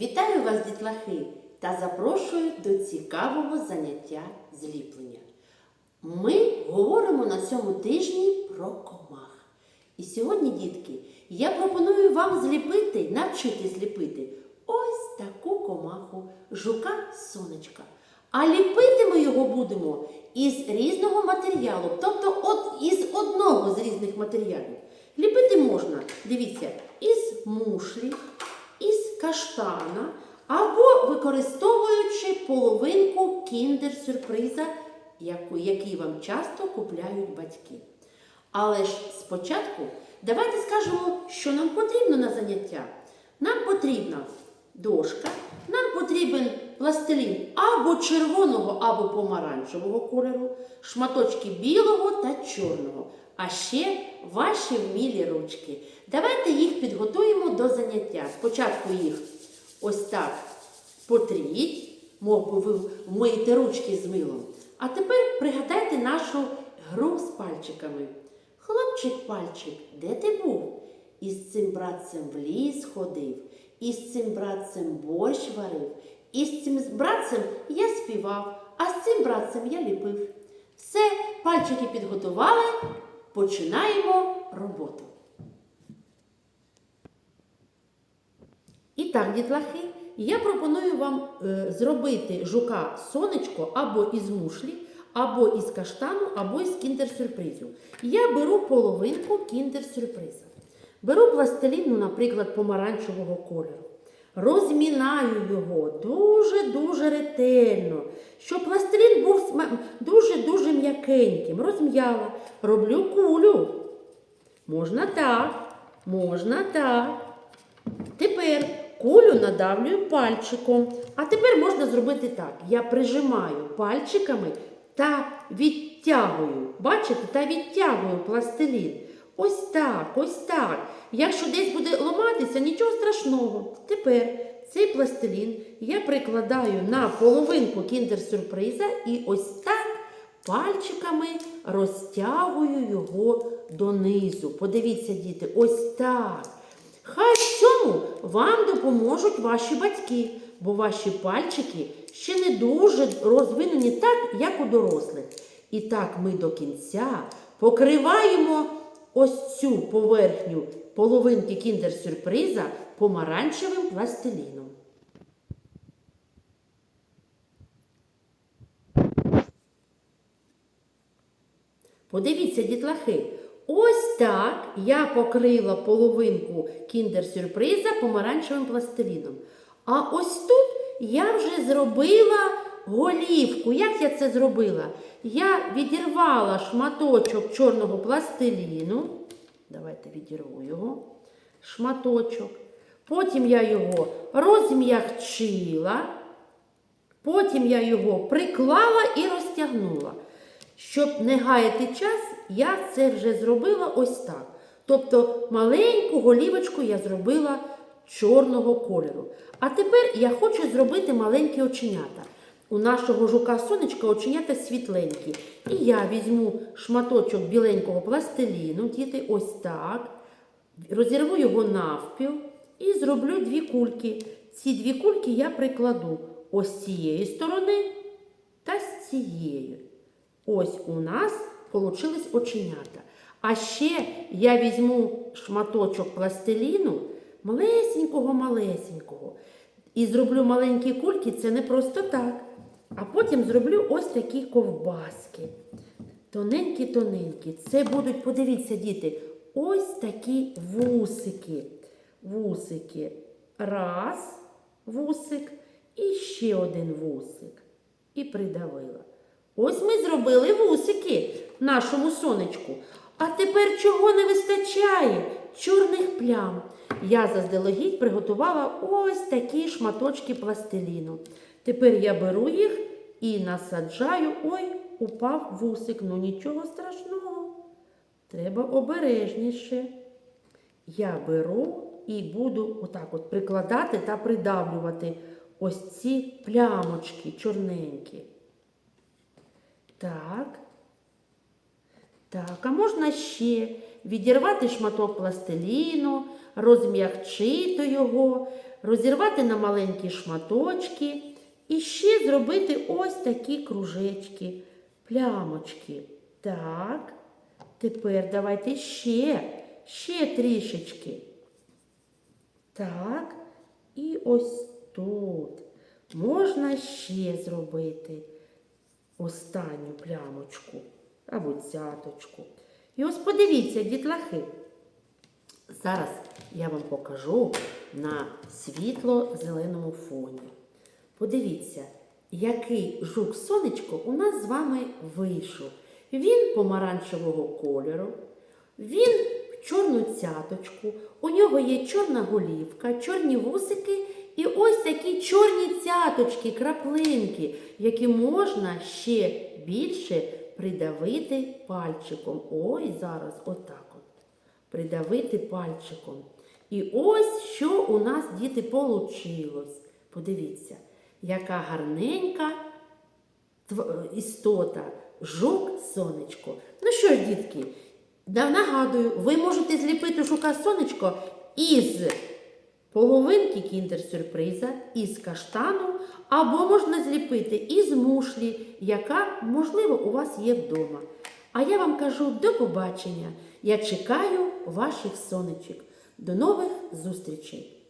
Вітаю вас, дітлахи, та запрошую до цікавого заняття зліплення. Ми говоримо на цьому тижні про комах. І сьогодні, дітки, я пропоную вам зліпити, навчити зліпити ось таку комаху жука сонечка. А ліпити ми його будемо із різного матеріалу, тобто от із одного з різних матеріалів. Ліпити можна, дивіться, із мушлі, із каштана або використовуючи половинку кіндер-сюрприза, який вам часто купляють батьки. Але ж спочатку давайте скажемо, що нам потрібно на заняття. Нам потрібна дошка, нам потрібен пластилін або червоного, або помаранчевого кольору, шматочки білого та чорного, а ще ваші вмілі ручки. Давайте їх підготуємо до заняття. Спочатку їх ось так потріть, мов би ви вмиєте ручки з милом. А тепер пригадайте нашу гру з пальчиками. Хлопчик пальчик, де ти був? Із цим братцем в ліс ходив, із цим братцем борщ варив, із цим братцем я співав, а з цим братцем я ліпив. Все, пальчики підготували, починаємо роботу. І так, дітлахи, я пропоную вам е, зробити жука сонечко або із мушлі, або із каштану, або із кіндер-сюрпризу. Я беру половинку кіндер-сюрприза. Беру пластилін, ну, наприклад, помаранчевого кольору. Розмінаю його дуже-дуже ретельно, щоб пластилін був м'якеньким. Розм'яла. Роблю кулю. Можна так, можна так. Тепер кулю надавлюю пальчиком. А тепер можна зробити так. Я прижимаю пальчиками та відтягую. Бачите, та відтягую пластилін. Ось так, ось так. Якщо десь буде ламатися, нічого страшного. Тепер цей пластилін я прикладаю на половинку кіндер-сюрприза і ось так пальчиками розтягую його донизу. Подивіться, діти, ось так. Хай в цьому вам допоможуть ваші батьки, бо ваші пальчики ще не дуже розвинені так, як у дорослих. І так ми до кінця покриваємо ось цю поверхню половинки кіндер-сюрприза помаранчевим пластиліном. Подивіться, дітлахи, ось так я покрила половинку кіндер-сюрприза помаранчевим пластиліном. А ось тут я вже зробила голівку. Як я це зробила? Я відірвала шматочок чорного пластиліну. Давайте відірву його. Шматочок. Потім я його розм'якчила. Потім я його приклала і розтягнула. Щоб не гаяти час, я це вже зробила ось так. Тобто маленьку голівочку я зробила чорного кольору. А тепер я хочу зробити маленькі оченята. У нашого жука сонечка оченята світленькі. І я візьму шматочок біленького пластиліну, діти, ось так. Розірву його навпіл і зроблю дві кульки. Ці дві кульки я прикладу ось з цієї сторони та з цієї. Ось у нас получились оченята. А ще я візьму шматочок пластиліну, малесенького-малесенького, і зроблю маленькі кульки, це не просто так. А потім зроблю ось такі ковбаски. Тоненькі-тоненькі. Це будуть, подивіться, діти, ось такі вусики. Вусики. Раз, вусик і ще один вусик. І придавила. Ось ми зробили вусики нашому сонечку. А тепер чого не вистачає? Чорних плям. Я заздалегідь приготувала ось такі шматочки пластиліну. Тепер я беру їх і насаджаю. Ой, упав вусик. Ну нічого страшного. Треба обережніше. Я беру і буду отак от прикладати та придавлювати ось ці плямочки чорненькі. Так. Так, а можна ще відірвати шматок пластиліну, розм'якчити його, розірвати на маленькі шматочки і ще зробити ось такі кружечки, плямочки. Так, тепер давайте ще, ще трішечки. Так, і ось тут можна ще зробити останню плямочку або цяточку. І ось подивіться, дітлахи. Зараз я вам покажу на світло-зеленому фоні. Подивіться, який жук сонечко у нас з вами вийшов. Він помаранчевого кольору, він в чорну цяточку, у нього є чорна голівка, чорні вусики і ось такі чорні цяточки, краплинки, які можна ще більше придавити пальчиком. Ой, зараз отак от. Придавити пальчиком. І ось що у нас, діти, получилось. Подивіться, яка гарненька істота, жук сонечко. Ну що ж, дітки, нагадую, ви можете зліпити жука сонечко із половинки кіндер-сюрприза, із каштану, або можна зліпити із мушлі, яка, можливо, у вас є вдома. А я вам кажу до побачення. Я чекаю ваших сонечок. До нових зустрічей!